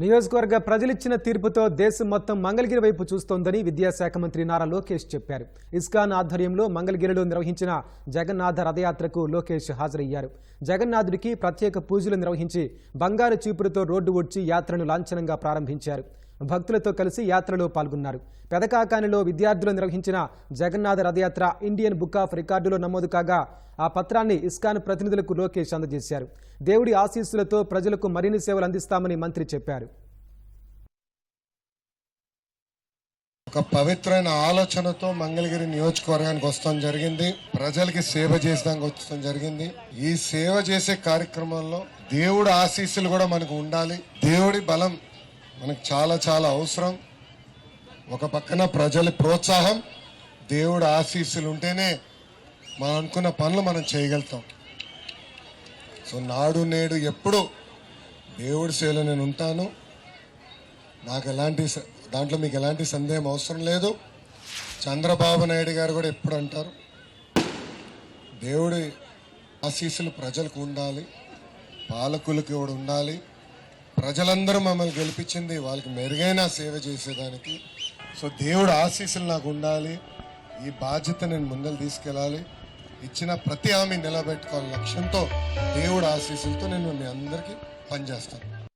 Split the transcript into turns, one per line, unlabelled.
నియోజకవర్గ ప్రజలిచ్చిన తీర్పుతో దేశం మొత్తం మంగళగిరి వైపు చూస్తోందని విద్యాశాఖ మంత్రి నారా లోకేష్ చెప్పారు. ఇస్కాన్ ఆధ్వర్యంలో మంగళగిరిలో నిర్వహించిన జగన్నాథ రథయాత్రకు లోకేష్ హాజరయ్యారు. జగన్నాథుడికి ప్రత్యేక పూజలు నిర్వహించి బంగారు చీపురుతో రోడ్డు ఒడ్చి యాత్రను లాంఛనంగా ప్రారంభించారు. భక్తులతో కలిసి యాత్రలో పాల్గొన్నారు. పెదకాకానిలో విద్యార్థులు నిర్వహించిన Jagannath Rath Yatra Indian book of రికార్డులో నమోదు కాగా ఆ పత్రాన్ని ఇస్కాన్ ప్రతినిధులకు లోకేష్ అందజేశారు. దేవుడి ఆశీస్సులతో ప్రజలకు మరిన్ని సేవలు అందిస్తామని మంత్రి చెప్పారు.
ఒక పవిత్రమైన ఆలోచనతో మంగళగిరి నియోజకవర్గానికి వస్తాం జరిగింది. ప్రజలకి సేవ చేసడానికి వచ్చడం జరిగింది. ఈ సేవ చేసే కార్యక్రమంలో దేవుడి ఆశీస్సులు కూడా మనకు ఉండాలి. దేవుడి బలం మనకు చాలా చాలా అవసరం. ఒక పక్కన ప్రజల ప్రోత్సాహం దేవుడు ఆశీస్సులు ఉంటేనే మనం అనుకున్న పనులు మనం చేయగలుగుతాం. సో నాడు నేడు ఎప్పుడు దేవుడి సేవలో నేను ఉంటాను. నాకు ఎలాంటి స- దాంట్లో మీకు ఎలాంటి సందేహం అవసరం లేదు. చంద్రబాబు నాయుడు గారు కూడా ఎప్పుడు అంటారు దేవుడి ఆశీస్సులు ప్రజలకు ఉండాలి పాలకులకు కూడా ఉండాలి ప్రజలందరూ మమ్మల్ని గెలిపించింది వాళ్ళకి మెరుగైన సేవ చేసేదానికి. సో దేవుడు ఆశీస్సులు నాకు ఉండాలి. ఈ బాధ్యత నేను ముందలు తీసుకెళ్ళాలి. ఇచ్చిన ప్రతి హామీ నిలబెట్టుకోవాలని లక్ష్యంతో దేవుడు ఆశీస్సులతో నేను మీ అందరికీ పనిచేస్తాను.